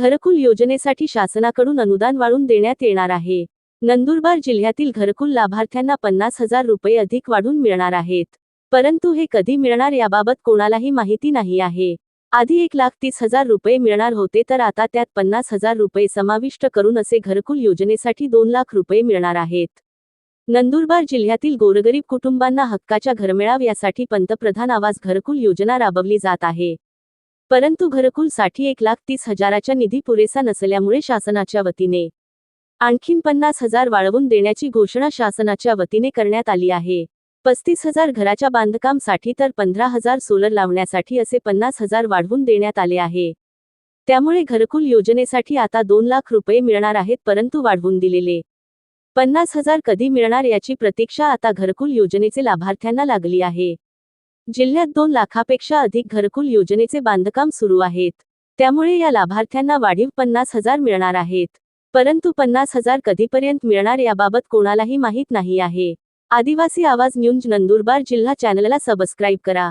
घरकुल योजनेसाठी शासनाकडून अनुदान वाढून देण्यात येणार आहे. नंदुरबार जिल्ह्यातील घरकुल लाभार्थ्यांना पन्नास हजार रुपये अधिक वाढून मिळणार आहेत. परंतु हे कधी मिळणार याबाबत कोणालाही माहिती नाही आहे. आधी एक लाख तीस हजार रुपये मिळणार होते तर आता त्यात पन्नास हजार रुपये समाविष्ट करून असे घरकुल योजनेसाठी दोन लाख रुपये मिळणार आहेत. नंदुरबार जिल्ह्यातील गोरगरीब कुटुंबांना हक्काच्या घरमिळाव यासाठी पंतप्रधान आवास घरकुल योजना राबवली जात आहे. परंतु घरकुलसाठी एक लाख तीस हजाराच्या निधी पुरेसा नसल्यामुळे शासनाच्या वतीने आणखीन पन्नास हजार वाढवून देण्याची घोषणा शासनाच्या वतीने करण्यात आली आहे. पस्तीस हजार घराच्या बांधकामसाठी तर पंधरा हजार सोलर लावण्यासाठी असे पन्नास हजार वाढवून देण्यात आले आहे. त्यामुळे घरकुल योजनेसाठी आता दोन लाख रुपये मिळणार आहेत परंतु वाढवून दिलेले पन्नास हजार कधी मिळणार याची प्रतीक्षा आता घरकुल योजनेचे लाभार्थ्यांना लागली आहे. जिल्ह्यात दोन लाखापेक्षा अधिक घरकुल योजनेचे बांधकाम सुरू आहेत. त्यामुळे या लाभार्थ्यांना वाढीव पन्नास हजार मिळणार आहेत. परंतु पन्नास हजार कधीपर्यंत मिळणार याबाबत कोणालाही माहीत नाही आहे. आदिवासी आवाज न्यूज नंदुरबार जिल्हा चॅनलला सबस्क्राईब करा.